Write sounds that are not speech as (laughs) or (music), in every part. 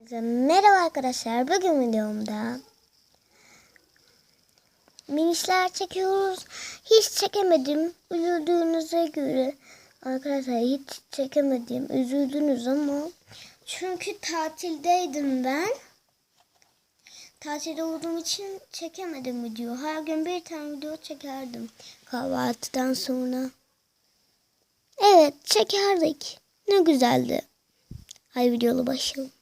Merhaba arkadaşlar. Bugün videomda minişler çekiyoruz. Hiç çekemedim. Üzüldüğünüze göre arkadaşlar hiç çekemedim. Üzüldünüz ama çünkü tatildeydim ben. Tatilde olduğum için çekemedim video. Her gün bir tane video çekerdim. Kahvaltıdan sonra. Evet çekerdik. Ne güzeldi. Hay videolu başlayalım.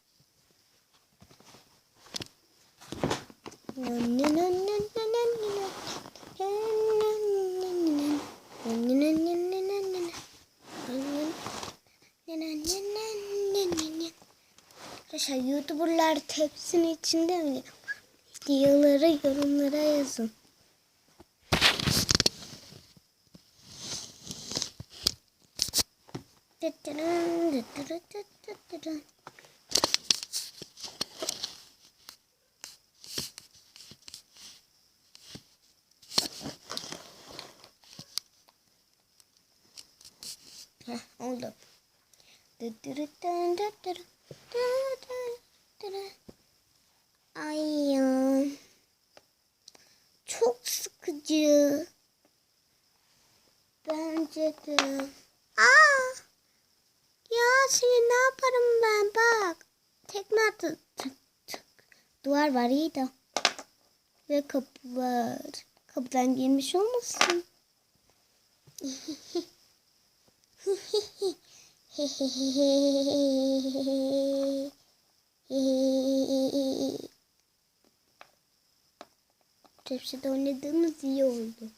Arkadaşlar YouTuber'lar tepsinin içinde mi? Videoları yorumlara yazın. Heh, oldu. Ay ya. Çok sıkıcı. Bence de. Aa! Ya seni ne yaparım ben bak. Tekme attı. Tık tık. Duvar var iyi de. Ve kapı var. Kapıdan girmiş olmasın? (laughs) (laughs) Tepside oynadığımız iyi oldu.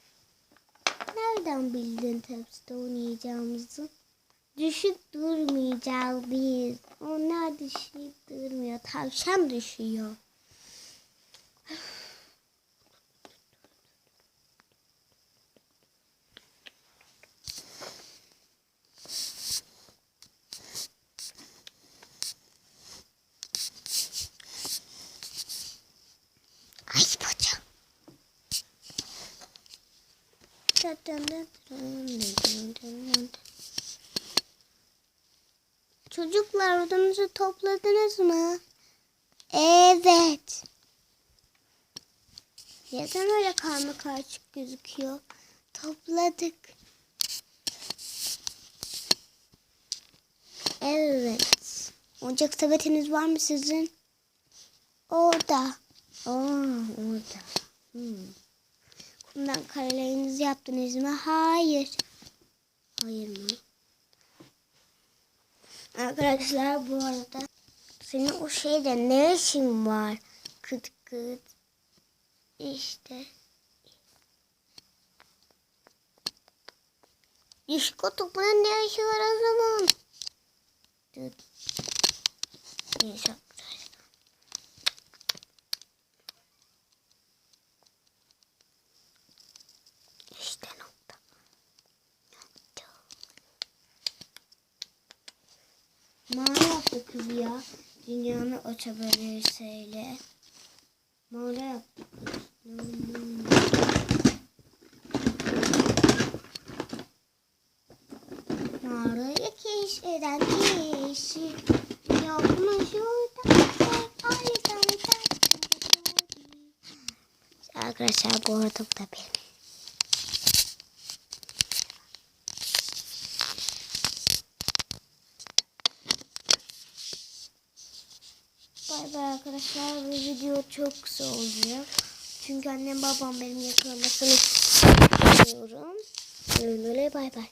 Nereden bildin tepside oynayacağımızı? Düşüp durmayacağız biz. Onlar düşüp durmuyor. Tavşan düşüyor. Ay bacım. Çocuklar odanızı topladınız mı? Evet. Neden öyle karma karışık gözüküyor? Topladık. Evet. Ocak sepetiniz var mı sizin? Orada. Aa, orada. Hmm. Kumdan karelerinizi yaptınız mı? Hayır. Hayır mı? Arkadaşlar bu arada senin o şeyde ne işin var? Kıt kıt. İşte. İş kutupunun ne işi var o zaman? Neyse. Mağara yaptı kız ya. Dünyanı açabilirseyle. Mağara yaptı kız. Mağarayı keşfeden kişi yapmış Arkadaşlar bu arada da benim. Bay arkadaşlar. Bu video çok kısa olacak. Çünkü annem babam benim yakalamasını istiyorum. Böyle bay bay.